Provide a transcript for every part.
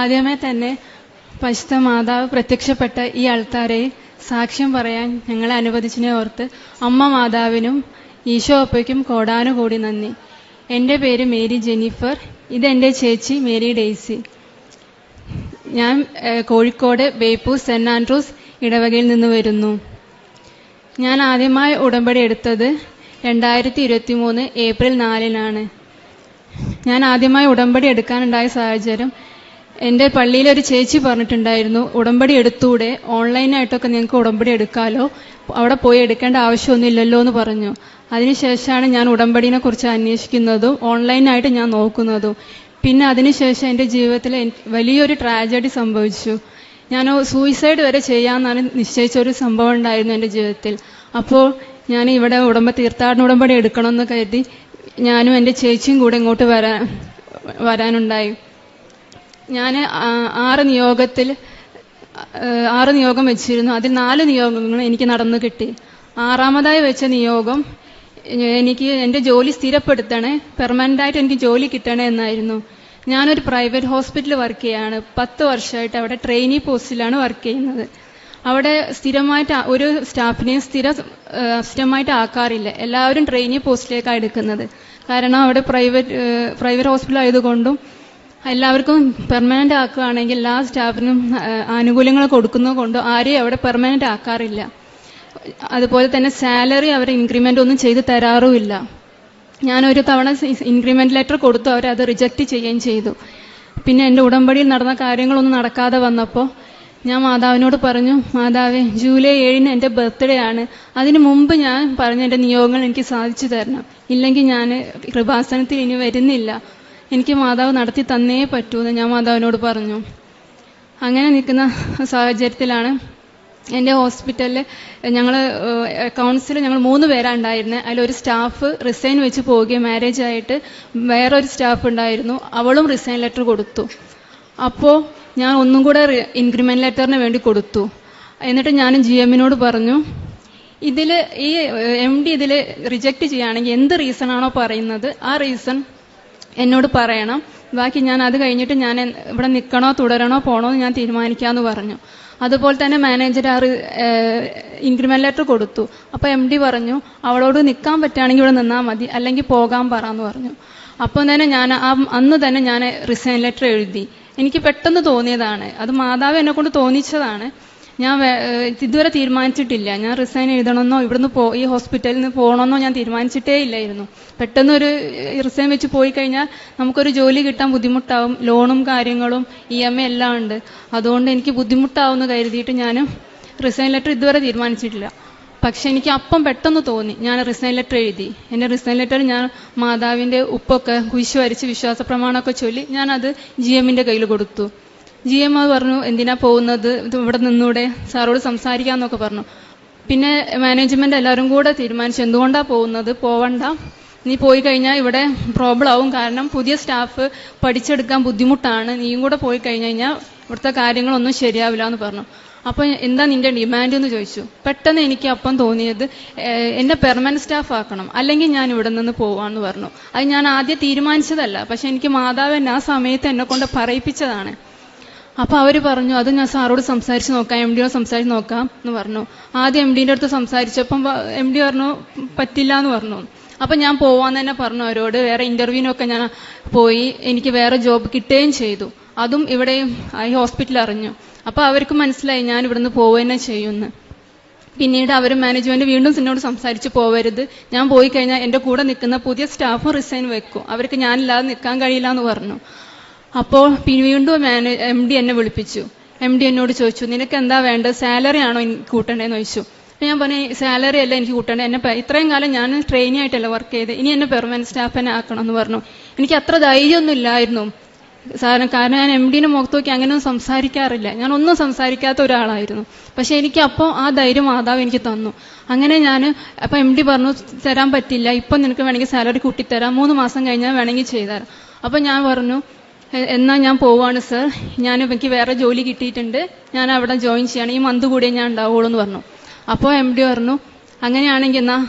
ആദ്യമേ തന്നെ പരിശുദ്ധ മാതാവ് പ്രത്യക്ഷപ്പെട്ട ഈ ആൾക്കാരെ സാക്ഷ്യം പറയാൻ ഞങ്ങളെ അനുവദിച്ചതിനെ ഓർത്ത് അമ്മ മാതാവിനും ഈശോ അപ്പയ്ക്കും കോടാനുകൂടി നന്ദി. എന്റെ പേര് മേരി ജെനിഫർ ഇതെന്റെ ചേച്ചി മേരി ഡെയ്സി. ഞാൻ കോഴിക്കോട് ബേപ്പൂർ സെന്റ് ആൻഡ്രൂസ് ഇടവകയിൽ നിന്ന് വരുന്നു. ഞാൻ ആദ്യമായി ഉടമ്പടി എടുത്തത് രണ്ടായിരത്തി ഇരുപത്തി മൂന്ന് ഏപ്രിൽ നാലിനാണ്. ഞാൻ ആദ്യമായി ഉടമ്പടി എടുക്കാനുണ്ടായ സാഹചര്യം എന്റെ പള്ളിയിലൊരു ചേച്ചി പറഞ്ഞിട്ടുണ്ടായിരുന്നു ഉടമ്പടി എടുത്തൂടെ ഓൺലൈനായിട്ടൊക്കെ നിങ്ങൾക്ക് ഉടമ്പടി എടുക്കാലോ അവിടെ പോയി എടുക്കേണ്ട ആവശ്യമൊന്നുമില്ലല്ലോ എന്ന് പറഞ്ഞു. അതിനുശേഷമാണ് ഞാൻ ഉടമ്പടിനെ കുറിച്ച് അന്വേഷിക്കുന്നതും ഓൺലൈനായിട്ട് ഞാൻ നോക്കുന്നതും. പിന്നെ അതിനുശേഷം എന്റെ ജീവിതത്തിൽ വലിയൊരു ട്രാജഡി സംഭവിച്ചു. ഞാൻ സൂയിസൈഡ് വരെ ചെയ്യാമെന്നാണ് നിശ്ചയിച്ച ഒരു സംഭവം ഉണ്ടായിരുന്നു എന്റെ ജീവിതത്തിൽ. അപ്പോൾ ഞാൻ ഇവിടെ ഉടമ്പ തീർത്ഥാടന ഉടമ്പടി എടുക്കണമെന്ന് കരുതി ഞാനും എന്റെ ചേച്ചിയും കൂടെ ഇങ്ങോട്ട് വരാൻ വരാനുണ്ടായി. ഞാൻ ആറ് നിയോഗത്തിൽ ആറ് നിയോഗം വെച്ചിരുന്നു. അതിൽ നാല് നിയോഗങ്ങൾ എനിക്ക് നടന്നു കിട്ടി. ആറാമതായി വെച്ച നിയോഗം എനിക്ക് എന്റെ ജോലി സ്ഥിരപ്പെടുത്തണേ പെർമനന്റായിട്ട് എനിക്ക് ജോലി കിട്ടണേ എന്നായിരുന്നു. ഞാനൊരു പ്രൈവറ്റ് ഹോസ്പിറ്റലിൽ വർക്ക് ചെയ്യാണ്. പത്ത് വർഷമായിട്ട് അവിടെ ട്രെയിനി പോസ്റ്റിലാണ് വർക്ക് ചെയ്യുന്നത്. അവിടെ സ്ഥിരമായിട്ട് ഒരു സ്റ്റാഫിനെയും സ്ഥിര സ്ഥിരമായിട്ട് ആക്കാറില്ല. എല്ലാവരും ട്രെയിനി പോസ്റ്റിലേക്കാണ് എടുക്കുന്നത്. കാരണം അവിടെ പ്രൈവറ്റ് പ്രൈവറ്റ് ഹോസ്പിറ്റൽ ആയതുകൊണ്ടും എല്ലാവർക്കും പെർമനന്റ് ആക്കുകയാണെങ്കിൽ എല്ലാ സ്റ്റാഫിനും ആനുകൂല്യങ്ങൾ കൊടുക്കുന്നത് കൊണ്ട് ആരെയും അവിടെ പെർമനന്റ് ആക്കാറില്ല. അതുപോലെ തന്നെ സാലറി അവർ ഇൻക്രിമെന്റ് ഒന്നും ചെയ്തു തരാറുമില്ല. ഞാനൊരു തവണ ഇൻക്രിമെന്റ് ലെറ്റർ കൊടുത്തു അവർ അത് റിജക്റ്റ് ചെയ്യുകയും ചെയ്തു. പിന്നെ എന്റെ ഉടമ്പടിയിൽ നടന്ന കാര്യങ്ങളൊന്നും നടക്കാതെ വന്നപ്പോൾ ഞാൻ മാതാവിനോട് പറഞ്ഞു മാതാവേ ജൂലൈ ഏഴിന് എന്റെ ബർത്ത്ഡേ ആണ്. അതിനു മുമ്പ് ഞാൻ പറഞ്ഞ എന്റെ നിയോഗങ്ങൾ എനിക്ക് സാധിച്ചു തരണം. ഇല്ലെങ്കിൽ ഞാൻ കൃപാസനത്തിൽ ഇനി വരുന്നില്ല. എനിക്ക് മാതാവ് നടത്തി തന്നേ പറ്റൂ എന്ന് ഞാൻ മാതാവിനോട് പറഞ്ഞു. അങ്ങനെ നിൽക്കുന്ന സാഹചര്യത്തിലാണ് എന്റെ ഹോസ്പിറ്റലിൽ ഞങ്ങൾ കൗൺസിൽ ഞങ്ങൾ മൂന്ന് പേരാണ് ഉണ്ടായിരുന്നത് അതിലൊരു സ്റ്റാഫ് റിസൈൻ വെച്ച് പോവുകയും മാരേജ് ആയിട്ട് വേറൊരു സ്റ്റാഫ് ഉണ്ടായിരുന്നു. അവളും റിസൈൻ ലെറ്റർ കൊടുത്തു. അപ്പോൾ ഞാൻ ഒന്നും കൂടെ ഇൻക്രിമെന്റ് ലെറ്ററിന് വേണ്ടി കൊടുത്തു. എന്നിട്ട് ഞാനും ജി എമ്മിനോട് പറഞ്ഞു ഇതിൽ ഈ എം ഡി ഇതിൽ റിജക്റ്റ് ചെയ്യുകയാണെങ്കിൽ എന്ത് റീസൺ ആണോ പറയുന്നത്? ആ റീസൺ എന്നോട് പറയണം. ബാക്കി ഞാൻ അത് കഴിഞ്ഞിട്ട് ഞാൻ ഇവിടെ നിൽക്കണോ തുടരണോ പോണോ എന്ന് ഞാൻ തീരുമാനിക്കാമെന്ന് പറഞ്ഞു. അതുപോലെ തന്നെ മാനേജർ ആ ഇൻക്രിമെന്റ് ലെറ്റർ കൊടുത്തു. അപ്പോൾ എം ഡി പറഞ്ഞു അവളോട് നിൽക്കാൻ പറ്റുകയാണെങ്കിൽ ഇവിടെ നിന്നാൽ മതി അല്ലെങ്കിൽ പോകാൻ പറ എന്ന് പറഞ്ഞു. അപ്പോൾ തന്നെ ഞാൻ ആ അന്ന് തന്നെ ഞാൻ റിസൈൻ ലെറ്റർ എഴുതി. എനിക്ക് പെട്ടെന്ന് തോന്നിയതാണ്. അത് മാതാവ് എന്നെ കൊണ്ട് തോന്നിച്ചതാണ്. ഞാൻ ഇതുവരെ തീരുമാനിച്ചിട്ടില്ല. ഞാൻ റിസൈൻ എഴുതണമെന്നോ ഇവിടുന്ന് പോ ഈ ഹോസ്പിറ്റലിൽ നിന്ന് പോകണമെന്നോ ഞാൻ തീരുമാനിച്ചിട്ടേ ഇല്ലായിരുന്നു. പെട്ടെന്ന് ഒരു റിസൈൻ വെച്ച് പോയി കഴിഞ്ഞാൽ നമുക്കൊരു ജോലി കിട്ടാൻ ബുദ്ധിമുട്ടാവും. ലോണും കാര്യങ്ങളും ഇ എം ഐ എല്ലാം ഉണ്ട്. അതുകൊണ്ട് എനിക്ക് ബുദ്ധിമുട്ടാവുമെന്ന് കരുതിയിട്ട് ഞാൻ റിസൈൻ ലെറ്റർ ഇതുവരെ തീരുമാനിച്ചിട്ടില്ല. പക്ഷെ എനിക്ക് അപ്പം പെട്ടെന്ന് തോന്നി. ഞാൻ റിസൈൻ ലെറ്റർ എഴുതി. എന്റെ റിസൈൻ ലെറ്റർ ഞാൻ മാതാവിന്റെ ഉപ്പൊക്കെ കുശ് വരച്ച് വിശ്വാസ പ്രമാണമൊക്കെ ചൊല്ലി ഞാനത് ജി എമ്മിന്റെ കയ്യിൽ കൊടുത്തു. ജി എം പറഞ്ഞു എന്തിനാ പോകുന്നത്? ഇവിടെ നിന്നൂടെ? സാറോട് സംസാരിക്കാന്നൊക്കെ പറഞ്ഞു. പിന്നെ മാനേജ്മെന്റ് എല്ലാവരും കൂടെ തീരുമാനിച്ചു എന്തുകൊണ്ടാ പോകുന്നത്? പോവണ്ട. നീ പോയി കഴിഞ്ഞാൽ ഇവിടെ പ്രോബ്ലം ആവും. കാരണം പുതിയ സ്റ്റാഫ് പഠിച്ചെടുക്കാൻ ബുദ്ധിമുട്ടാണ്. നീയും കൂടെ പോയി കഴിഞ്ഞു കഴിഞ്ഞാൽ ഇവിടുത്തെ കാര്യങ്ങളൊന്നും ശരിയാവില്ല എന്ന് പറഞ്ഞു. അപ്പോൾ എന്താ നിന്റെ ഡിമാൻഡ് എന്ന് ചോദിച്ചു. പെട്ടെന്ന് എനിക്ക് അപ്പം തോന്നിയത് എന്നെ പെർമനന്റ് സ്റ്റാഫ് ആക്കണം. അല്ലെങ്കിൽ ഞാൻ ഇവിടെ നിന്ന് പോവാന്ന് പറഞ്ഞു. അത് ഞാൻ ആദ്യം തീരുമാനിച്ചതല്ല. പക്ഷെ എനിക്ക് മാതാവ് എന്നെ ആ സമയത്ത് എന്നെ കൊണ്ട് പറയിപ്പിച്ചതാണ്. അപ്പൊ അവർ പറഞ്ഞു അത് ഞാൻ സാറോട് സംസാരിച്ച് നോക്കാം എം ഡിയോട് സംസാരിച്ച് നോക്കാം എന്ന് പറഞ്ഞു. ആദ്യം എം ഡിന്റെ അടുത്ത് സംസാരിച്ചപ്പം എം ഡി പറഞ്ഞു പറ്റില്ല എന്ന് പറഞ്ഞു. അപ്പൊ ഞാൻ പോവാന്ന് തന്നെ പറഞ്ഞു അവരോട്. വേറെ ഇന്റർവ്യൂവിനൊക്കെ ഞാൻ പോയി എനിക്ക് വേറെ ജോബ് കിട്ടുകയും ചെയ്തു. അതും ഇവിടെ ഈ ഹോസ്പിറ്റലിൽ അറിഞ്ഞു. അപ്പൊ അവർക്ക് മനസ്സിലായി ഞാൻ ഇവിടുന്ന് പോവുക തന്നെ ചെയ്യുമെന്ന് പിന്നീട് അവർ മാനേജ്മെന്റ് വീണ്ടും എന്നോട് സംസാരിച്ച് പോവരുത്. ഞാൻ പോയി കഴിഞ്ഞാൽ എന്റെ കൂടെ നിൽക്കുന്ന പുതിയ സ്റ്റാഫും റിസൈൻ വെക്കും. അവർക്ക് ഞാനില്ലാതെ നിൽക്കാൻ കഴിയില്ല എന്ന് പറഞ്ഞു. അപ്പോൾ വീണ്ടും എം ഡി എന്നെ വിളിപ്പിച്ചു. എം ഡി എന്നോട് ചോദിച്ചു നിനക്ക് എന്താ വേണ്ടത്? സാലറി ആണോ കൂട്ടേണ്ടതെന്ന് ചോദിച്ചു. ഞാൻ പറഞ്ഞു സാലറി അല്ല എനിക്ക് കൂട്ടേണ്ടത്. എന്നെ ഇത്രയും കാലം ഞാൻ ട്രെയിനി ആയിട്ടല്ല വർക്ക് ചെയ്ത് ഇനി എന്നെ പെർമനന്റ് സ്റ്റാഫ് തന്നെ ആക്കണം എന്ന് പറഞ്ഞു. എനിക്ക് അത്ര ധൈര്യമൊന്നും ഇല്ലായിരുന്നു. സാധനം കാരണം ഞാൻ എം ഡിനെ മുഖത്ത് നോക്കി അങ്ങനെയൊന്നും സംസാരിക്കാറില്ല. ഞാൻ ഒന്നും സംസാരിക്കാത്ത ഒരാളായിരുന്നു. പക്ഷെ എനിക്ക് അപ്പോൾ ആ ധൈര്യം മാതാവ് എനിക്ക് തന്നു. അങ്ങനെ ഞാൻ അപ്പോൾ എം ഡി പറഞ്ഞു തരാൻ പറ്റില്ല. ഇപ്പം നിനക്ക് വേണമെങ്കിൽ സാലറി കൂട്ടിത്തരാം. മൂന്ന് മാസം കഴിഞ്ഞാൽ വേണമെങ്കിൽ ചെയ്തുതരാം അപ്പൊ ഞാൻ പറഞ്ഞു "എ- എന്നാ ഞാൻ പോവാണ് സർ. ഞാൻ എനിക്ക് വേറെ ജോലി കിട്ടിയിട്ടുണ്ട്. ഞാൻ അവിടെ ജോയിൻ ചെയ്യണം. ഈ മന്ത് കൂടിയേ ഞാൻ ഉണ്ടാവുള്ളൂ എന്ന് പറഞ്ഞു. അപ്പോൾ എം ഡി പറഞ്ഞു അങ്ങനെയാണെങ്കിൽ എന്നാ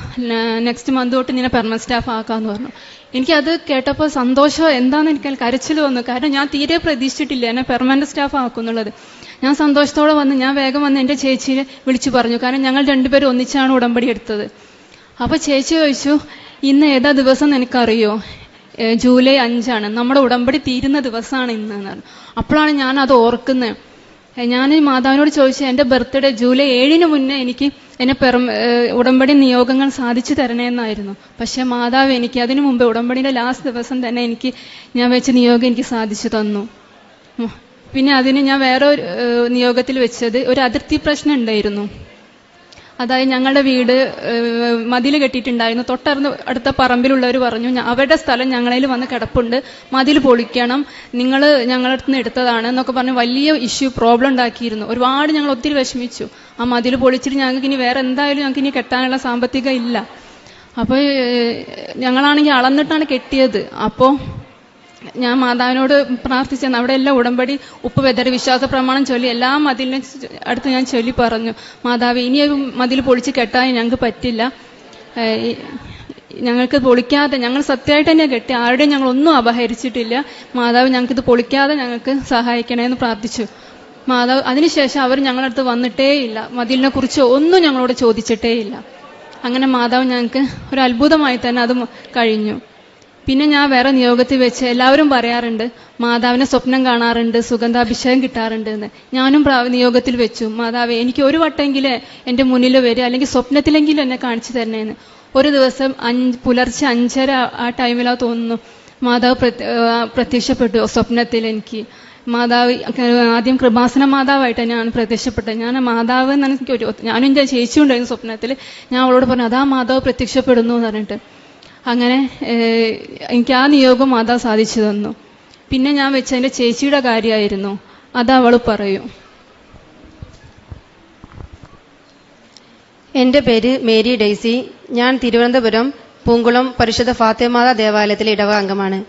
നെക്സ്റ്റ് മന്ത് തൊട്ട് നിന്നെ പെർമനന്റ് സ്റ്റാഫ് ആക്കാന്ന് പറഞ്ഞു. എനിക്കത് കേട്ടപ്പോൾ സന്തോഷം എന്താണെന്ന് എനിക്ക് കരച്ചിൽ വന്നു. കാരണം ഞാൻ തീരെ പ്രതീക്ഷിച്ചിട്ടില്ല എന്നെ പെർമനന്റ് സ്റ്റാഫ് ആക്കുന്നുള്ളത്. ഞാൻ സന്തോഷത്തോടെ വന്ന് ഞാൻ വേഗം വന്ന് എന്റെ ചേച്ചിയെ വിളിച്ചു പറഞ്ഞു. കാരണം ഞങ്ങൾ രണ്ടുപേരും ഒന്നിച്ചാണ് ഉടമ്പടി എടുത്തത്. അപ്പോൾ ചേച്ചി ചോദിച്ചു ഇന്ന് ഏതാ ദിവസം എനിക്കറിയോ? ഏ, ജൂലൈ അഞ്ചാണ്. നമ്മുടെ ഉടമ്പടി തീരുന്ന ദിവസമാണ് ഇന്ന് അപ്പോഴാണ് ഞാൻ അത് ഓർക്കുന്നത് ഞാൻ മാതാവിനോട് ചോദിച്ചു എന്റെ ബർത്ത്ഡേ ജൂലൈ ഏഴിന് മുന്നേ എനിക്ക് എന്നെ പെറം ഉടമ്പടി നിയോഗങ്ങൾ സാധിച്ചു തരണേന്നായിരുന്നു പക്ഷെ മാതാവ് എനിക്ക് അതിനു മുമ്പ് ഉടമ്പടിയുടെ ലാസ്റ്റ് ദിവസം തന്നെ എനിക്ക് ഞാൻ വെച്ച നിയോഗം എനിക്ക് സാധിച്ചു തന്നു. പിന്നെ അതിന് ഞാൻ വേറെ ഒരു നിയോഗത്തിൽ വെച്ചത് ഒരു അതിർത്തി പ്രശ്നം ഉണ്ടായിരുന്നു. അതായത് ഞങ്ങളുടെ വീട് മതിൽ കെട്ടിയിട്ടുണ്ടായിരുന്നു. തൊട്ടറിന്ന് അടുത്ത പറമ്പിലുള്ളവർ പറഞ്ഞു അവരുടെ സ്ഥലം ഞങ്ങളിൽ വന്ന് കിടപ്പുണ്ട്. മതിൽ പൊളിക്കണം. നിങ്ങൾ ഞങ്ങളുടെ അടുത്ത് നിന്ന് എടുത്തതാണ് എന്നൊക്കെ പറഞ്ഞ് വലിയ ഇഷ്യൂ പ്രോബ്ലം ഉണ്ടാക്കിയിരുന്നു. ഒരുപാട് ഞങ്ങൾ ഒത്തിരി വിഷമിച്ചു. ആ മതിൽ പൊളിച്ചിട്ട് ഞങ്ങൾക്ക് ഇനി വേറെ എന്തായാലും ഞങ്ങൾക്ക് ഇനി കെട്ടാനുള്ള സാമ്പത്തിക ഇല്ല. അപ്പോൾ ഞങ്ങളാണെങ്കിൽ അളന്നിട്ടാണ് കെട്ടിയത്. അപ്പോൾ ഞാൻ മാതാവിനോട് പ്രാർത്ഥിച്ചെന്ന് അവിടെ എല്ലാം ഉടമ്പടി ഉപ്പ് വെതറി വിശ്വാസ പ്രമാണം ചൊല്ലി എല്ലാ മതിലിനും അടുത്ത് ഞാൻ ചൊല്ലി പറഞ്ഞു. മാതാവ് ഇനി ഒരു മതിൽ പൊളിച്ച് കെട്ടാൻ ഞങ്ങൾക്ക് പറ്റില്ല. ഞങ്ങൾക്ക് പൊളിക്കാതെ ഞങ്ങൾ സത്യമായിട്ട് തന്നെ കെട്ടി ആരുടെയും ഞങ്ങൾ ഒന്നും അപഹരിച്ചിട്ടില്ല. മാതാവ് ഞങ്ങൾക്ക് ഇത് പൊളിക്കാതെ ഞങ്ങൾക്ക് സഹായിക്കണേന്ന് പ്രാർത്ഥിച്ചു. മാതാവ് അതിനുശേഷം അവർ ഞങ്ങളുടെ അടുത്ത് വന്നിട്ടേ ഇല്ല മതിലിനെ കുറിച്ച് ഒന്നും ഞങ്ങളോട് ചോദിച്ചിട്ടേയില്ല. അങ്ങനെ മാതാവ് ഞങ്ങൾക്ക് ഒരു അത്ഭുതമായി തന്നെ അത് കഴിഞ്ഞു. പിന്നെ ഞാൻ വേറെ നിയോഗത്തിൽ വെച്ച് എല്ലാവരും പറയാറുണ്ട് മാതാവിനെ സ്വപ്നം കാണാറുണ്ട് സുഗന്ധാഭിഷേകം കിട്ടാറുണ്ട് എന്ന്. ഞാനും നിയോഗത്തിൽ വെച്ചു മാതാവെ എനിക്ക് ഒരു വട്ടമെങ്കിലും എന്റെ മുന്നിൽ വരിക അല്ലെങ്കിൽ സ്വപ്നത്തിലെങ്കിലും എന്നെ കാണിച്ചു തരണേന്ന് ഒരു ദിവസം അഞ്ച് പുലർച്ചെ അഞ്ചര ആ ടൈമിലാ തോന്നുന്നു മാതാവ് പ്രത്യക്ഷപ്പെട്ടു സ്വപ്നത്തിൽ എനിക്ക്. മാതാവ് ആദ്യം കൃപാസന മാതാവായിട്ട് തന്നെയാണ് പ്രത്യക്ഷപ്പെട്ടത്. ഞാൻ മാതാവ് എന്ന് എനിക്ക് ഒരു ഞാനും എന്റെ ചേച്ചിയുണ്ടായിരുന്നു സ്വപ്നത്തിൽ. ഞാൻ അവളോട് പറഞ്ഞു അതാ മാതാവ് പ്രത്യക്ഷപ്പെടുന്നു എന്ന് പറഞ്ഞിട്ട്. അങ്ങനെ എനിക്ക് ആ നിയോഗം മാതാ സാധിച്ചു തന്നു. പിന്നെ ഞാൻ വെച്ച എന്റെ ചേച്ചിയുടെ കാര്യമായിരുന്നു. അത് അവൾ പറയൂ. എന്റെ പേര് മേരി ഡെയ്സി. ഞാൻ തിരുവനന്തപുരം പൂങ്കുളം പരിശുദ്ധ ഫാത്തിമാത ദേവാലയത്തിലെ ഇടവ അംഗമാണ്.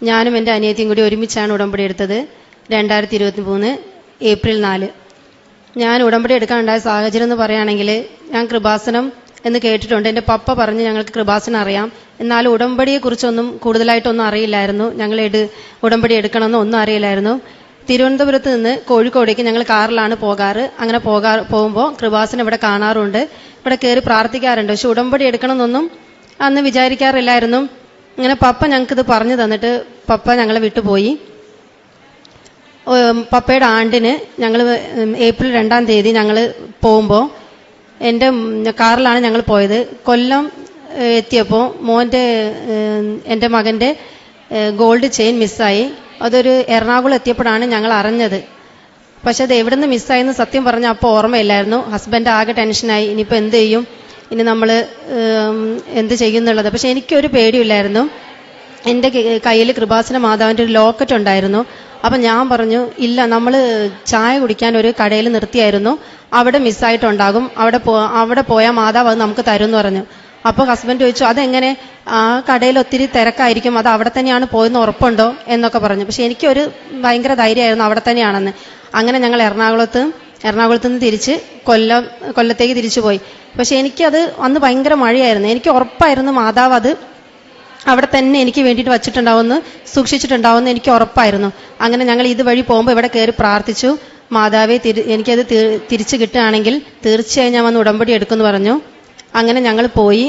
ഞാനും എന്റെ അനിയത്തിയും കൂടി ഒരുമിച്ചാണ് ഉടമ്പടി എടുത്തത് രണ്ടായിരത്തി ഇരുപത്തി മൂന്ന് ഏപ്രിൽ നാല്. ഞാൻ ഉടമ്പടി എടുക്കാനുണ്ടായ സാഹചര്യം എന്ന് പറയുകയാണെങ്കിൽ ഞാൻ കൃപാസനം എന്ന് കേട്ടിട്ടുണ്ട്. എന്റെ പപ്പ പറഞ്ഞ് ഞങ്ങൾക്ക് കൃപാസന അറിയാം. എന്നാൽ ഉടമ്പടിയെക്കുറിച്ചൊന്നും കൂടുതലായിട്ടൊന്നും അറിയില്ലായിരുന്നു. ഞങ്ങൾ എടു ഉടമ്പടി എടുക്കണമെന്ന് ഒന്നും അറിയില്ലായിരുന്നു. തിരുവനന്തപുരത്ത് നിന്ന് കോഴിക്കോടേക്ക് ഞങ്ങൾ കാറിലാണ് പോകാറ്. അങ്ങനെ പോകാ പോകുമ്പോൾ കൃപാസന ഇവിടെ കാണാറുണ്ട്. ഇവിടെ കയറി പ്രാർത്ഥിക്കാറുണ്ട്. പക്ഷെ ഉടമ്പടി എടുക്കണമെന്നൊന്നും അന്ന് വിചാരിക്കാറില്ലായിരുന്നു. ഇങ്ങനെ പപ്പ ഞങ്ങൾക്കിത് പറഞ്ഞു തന്നിട്ട് പപ്പ ഞങ്ങളെ വിട്ടുപോയി. പപ്പയുടെ ആണ്ടിന് ഞങ്ങൾ ഏപ്രിൽ രണ്ടാം തീയതി ഞങ്ങൾ പോകുമ്പോൾ എന്റെ കാറിലാണ് ഞങ്ങൾ പോയത്. കൊല്ലം എത്തിയപ്പോൾ മോന്റെ എന്റെ മകന്റെ ഗോൾഡ് ചെയിൻ മിസ്സായി. അതൊരു എറണാകുളം എത്തിയപ്പോഴാണ് ഞങ്ങൾ അറിഞ്ഞത്. പക്ഷെ അത് എവിടെ നിന്ന് മിസ്സായെന്ന് സത്യം പറഞ്ഞ അപ്പോൾ ഓർമ്മയില്ലായിരുന്നു. ഹസ്ബൻഡ് ആകെ ടെൻഷനായി. ഇനിയിപ്പോൾ എന്ത് ചെയ്യും? ഇനി നമ്മൾ എന്ത് ചെയ്യും എന്നുള്ളത്. പക്ഷെ എനിക്കൊരു പേടിയില്ലായിരുന്നു എന്റെ കയ്യിൽ കൃപാസന മാതാവിന്റെ ഒരു ലോക്കറ്റ് ഉണ്ടായിരുന്നു. അപ്പം ഞാൻ പറഞ്ഞു ഇല്ല നമ്മൾ ചായ കുടിക്കാൻ ഒരു കടയിൽ നിർത്തിയായിരുന്നു. അവിടെ മിസ്സായിട്ടുണ്ടാകും. അവിടെ പോ അവിടെ പോയാൽ മാതാവ് അത് നമുക്ക് തരും എന്ന് പറഞ്ഞു. അപ്പോൾ ഹസ്ബൻഡ് ചോദിച്ചു അതെങ്ങനെ? ആ കടയിൽ ഒത്തിരി തിരക്കായിരിക്കും. അത് അവിടെ തന്നെയാണ് പോയെന്ന് ഉറപ്പുണ്ടോ? എന്നൊക്കെ പറഞ്ഞു. പക്ഷെ എനിക്കൊരു ഭയങ്കര ധൈര്യമായിരുന്നു അവിടെ തന്നെയാണെന്ന്. അങ്ങനെ ഞങ്ങൾ എറണാകുളത്ത് എറണാകുളത്ത് നിന്ന് തിരിച്ച് കൊല്ലം കൊല്ലത്തേക്ക് തിരിച്ചു പോയി. പക്ഷെ എനിക്കത് അന്ന് ഭയങ്കര മഴയായിരുന്നു. എനിക്ക് ഉറപ്പായിരുന്നു മാതാവ് അത് അവിടെ തന്നെ എനിക്ക് വേണ്ടിയിട്ട് വച്ചിട്ടുണ്ടാവുമെന്ന് സൂക്ഷിച്ചിട്ടുണ്ടാവുമെന്ന് എനിക്ക് ഉറപ്പായിരുന്നു. അങ്ങനെ ഞങ്ങൾ ഇതുവഴി പോകുമ്പോൾ ഇവിടെ കയറി പ്രാർത്ഥിച്ചു. മാതാവെ എനിക്കത് തിരിച്ചു കിട്ടുകയാണെങ്കിൽ തീർച്ചയായും ഞാൻ വന്ന് ഉടമ്പടി എടുക്കുമെന്ന് പറഞ്ഞു. അങ്ങനെ ഞങ്ങൾ പോയി.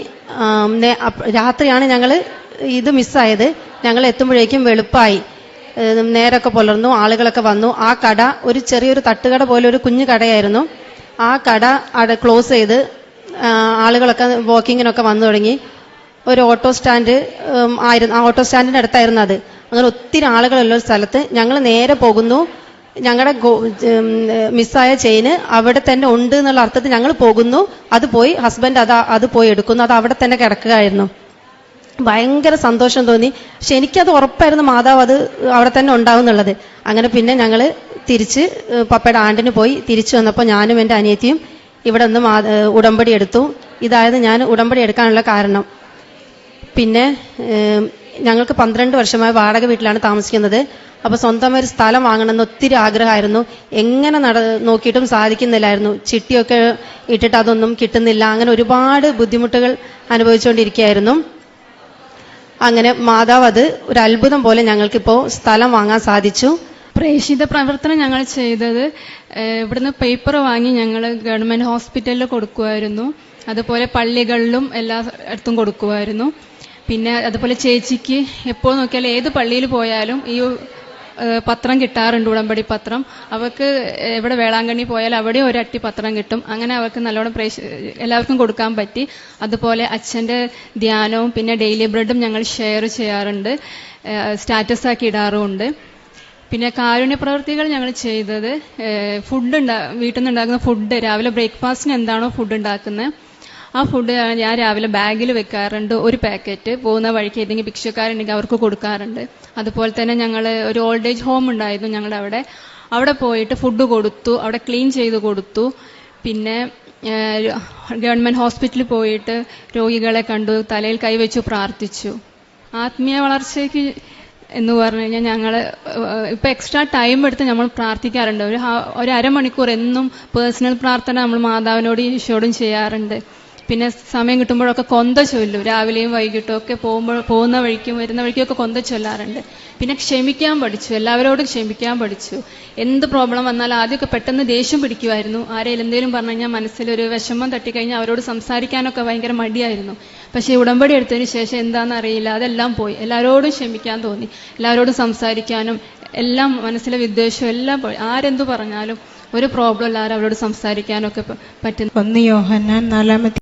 രാത്രിയാണ് ഞങ്ങൾ ഇത് മിസ്സായത്. ഞങ്ങൾ എത്തുമ്പോഴേക്കും വെളുപ്പായി. നേരൊക്കെ പുലർന്നു ആളുകളൊക്കെ വന്നു. ആ കട ഒരു ചെറിയൊരു തട്ടുകട പോലെ ഒരു കുഞ്ഞു കടയായിരുന്നു. ആ കട ക്ലോസ് ചെയ്ത് ആളുകളൊക്കെ വാക്കിങ്ങിനൊക്കെ വന്നു തുടങ്ങി. ഒരു ഓട്ടോ സ്റ്റാൻഡ് ആയിരുന്നു ആ ഓട്ടോ സ്റ്റാൻഡിന്റെ അടുത്തായിരുന്നു അത്. അങ്ങനെ ഒത്തിരി ആളുകളുള്ള ഒരു സ്ഥലത്ത് ഞങ്ങൾ നേരെ പോകുന്നു. ഞങ്ങളുടെ മിസ്സായ ചെയിന് അവിടെ തന്നെ ഉണ്ട് എന്നുള്ള അർത്ഥത്തിൽ ഞങ്ങൾ പോകുന്നു. അത് പോയി ഹസ്ബൻഡ് അത് അത് പോയി എടുക്കുന്നു. അത് അവിടെ തന്നെ കിടക്കുകയായിരുന്നു. ഭയങ്കര സന്തോഷം തോന്നി. പക്ഷെ എനിക്കത് ഉറപ്പായിരുന്നു മാതാവ് അത് അവിടെ തന്നെ ഉണ്ടാവും എന്നുള്ളത്. അങ്ങനെ പിന്നെ ഞങ്ങൾ തിരിച്ച് പപ്പയുടെ ആണ്ടിന് പോയി തിരിച്ചു വന്നപ്പോൾ ഞാനും എന്റെ അനിയത്തിയും ഇവിടെ നിന്ന് ഉടമ്പടി എടുത്തു. ഇതായത് ഞാൻ ഉടമ്പടി എടുക്കാനുള്ള കാരണം. പിന്നെ ഞങ്ങൾക്ക് പന്ത്രണ്ട് വർഷമായി വാടക വീട്ടിലാണ് താമസിക്കുന്നത്. അപ്പൊ സ്വന്തം ഒരു സ്ഥലം വാങ്ങണമെന്ന് ഒത്തിരി ആഗ്രഹമായിരുന്നു. എങ്ങനെ നട നോക്കിയിട്ടും സാധിക്കുന്നില്ലായിരുന്നു. ചിട്ടിയൊക്കെ ഇട്ടിട്ട് അതൊന്നും കിട്ടുന്നില്ല. അങ്ങനെ ഒരുപാട് ബുദ്ധിമുട്ടുകൾ അനുഭവിച്ചുകൊണ്ടിരിക്കുകയായിരുന്നു. അങ്ങനെ മാതാവ് അത് ഒരു അത്ഭുതം പോലെ ഞങ്ങൾക്കിപ്പോൾ സ്ഥലം വാങ്ങാൻ സാധിച്ചു. പ്രേക്ഷിത പ്രവർത്തനം ഞങ്ങൾ ചെയ്തത് ഇവിടുന്ന് പേപ്പർ വാങ്ങി ഞങ്ങൾ ഗവൺമെന്റ് ഹോസ്പിറ്റലിൽ കൊടുക്കുമായിരുന്നു. അതുപോലെ പള്ളികളിലും എല്ലാ ഇടത്തും കൊടുക്കുമായിരുന്നു. പിന്നെ അതുപോലെ ചേച്ചിക്ക് എപ്പോൾ നോക്കിയാലും ഏത് പള്ളിയിൽ പോയാലും ഈ പത്രം കിട്ടാറുണ്ട് ഉടമ്പടി പത്രം. അവർക്ക് എവിടെ വേളാങ്കണ്ണി പോയാൽ അവിടെ ഒരട്ടി പത്രം കിട്ടും. അങ്ങനെ അവർക്ക് നല്ലോണം പ്രേക്ഷ എല്ലാവർക്കും കൊടുക്കാൻ പറ്റി. അതുപോലെ അച്ഛന്റെ ധ്യാനവും പിന്നെ ഡെയിലി ബ്രെഡും ഞങ്ങൾ ഷെയർ ചെയ്യാറുണ്ട്. സ്റ്റാറ്റസ് ആക്കി ഇടാറുമുണ്ട്. പിന്നെ കാരുണ്യ പ്രവർത്തികൾ ഞങ്ങൾ ചെയ്തത്. ഫുഡ് ഉണ്ടാ വീട്ടിൽ നിന്ന് ഉണ്ടാക്കുന്ന ഫുഡ് രാവിലെ ബ്രേക്ക്ഫാസ്റ്റിന് എന്താണോ ഫുഡ് ഉണ്ടാക്കുന്നത്. ആ ഫുഡ് ഞാൻ രാവിലെ ബാഗിൽ വെക്കാറുണ്ട്. ഒരു പാക്കറ്റ് പോകുന്ന വഴിക്ക് ഏതെങ്കിലും ഭിക്ഷക്കാരുണ്ടെങ്കിൽ അവർക്ക് കൊടുക്കാറുണ്ട്. അതുപോലെ തന്നെ ഞങ്ങൾ ഒരു ഓൾഡ് ഏജ് ഹോം ഉണ്ടായിരുന്നു. ഞങ്ങളുടെ അവിടെ അവിടെ പോയിട്ട് ഫുഡ് കൊടുത്തു. അവിടെ ക്ലീൻ ചെയ്ത് കൊടുത്തു. പിന്നെ ഗവൺമെന്റ് ഹോസ്പിറ്റലിൽ പോയിട്ട് രോഗികളെ കണ്ടു. തലയിൽ കൈവച്ചു പ്രാർത്ഥിച്ചു. ആത്മീയ വളർച്ചയ്ക്ക് എന്ന് പറഞ്ഞു കഴിഞ്ഞാൽ ഞങ്ങൾ ഇപ്പൊ എക്സ്ട്രാ ടൈം എടുത്ത് നമ്മൾ പ്രാർത്ഥിക്കാറുണ്ട്. ഒരു ഒരു അരമണിക്കൂർ എന്നും പേഴ്സണൽ പ്രാർത്ഥന നമ്മൾ മാതാവിനോടും ഈശോടും ചെയ്യാറുണ്ട്. പിന്നെ സമയം കിട്ടുമ്പോഴൊക്കെ കൊന്ത ചൊല്ലും. രാവിലെയും വൈകിട്ടും ഒക്കെ പോകുമ്പോൾ പോകുന്ന വഴിക്കും വരുന്ന വഴിക്കും ഒക്കെ കൊന്ത ചൊല്ലാറുണ്ട്. പിന്നെ ക്ഷമിക്കാൻ പഠിച്ചു. എല്ലാവരോടും ക്ഷമിക്കാൻ പഠിച്ചു. എന്ത് പ്രോബ്ലം വന്നാലും ആദ്യമൊക്കെ പെട്ടെന്ന് ദേഷ്യം പിടിക്കുമായിരുന്നു. ആരെങ്കിലും എന്തെങ്കിലും പറഞ്ഞു കഴിഞ്ഞാൽ മനസ്സിലൊരു വിഷമം തട്ടിക്കഴിഞ്ഞാൽ അവരോട് സംസാരിക്കാനൊക്കെ ഭയങ്കര മടിയായിരുന്നു. പക്ഷേ ഉടമ്പടി എടുത്തതിന് ശേഷം എന്താണെന്ന് അറിയില്ല. അതെല്ലാം പോയി. എല്ലാവരോടും ക്ഷമിക്കാൻ തോന്നി. എല്ലാവരോടും സംസാരിക്കാനും എല്ലാം മനസ്സിലെ വിദ്വേഷവും എല്ലാം പോയി. ആരെന്തു പറഞ്ഞാലും ഒരു പ്രോബ്ലം ഇല്ലാതെ അവരോട് സംസാരിക്കാനൊക്കെ പറ്റുന്നു ഒന്ന് യോഹന്നാൻ നാലാമത്തെ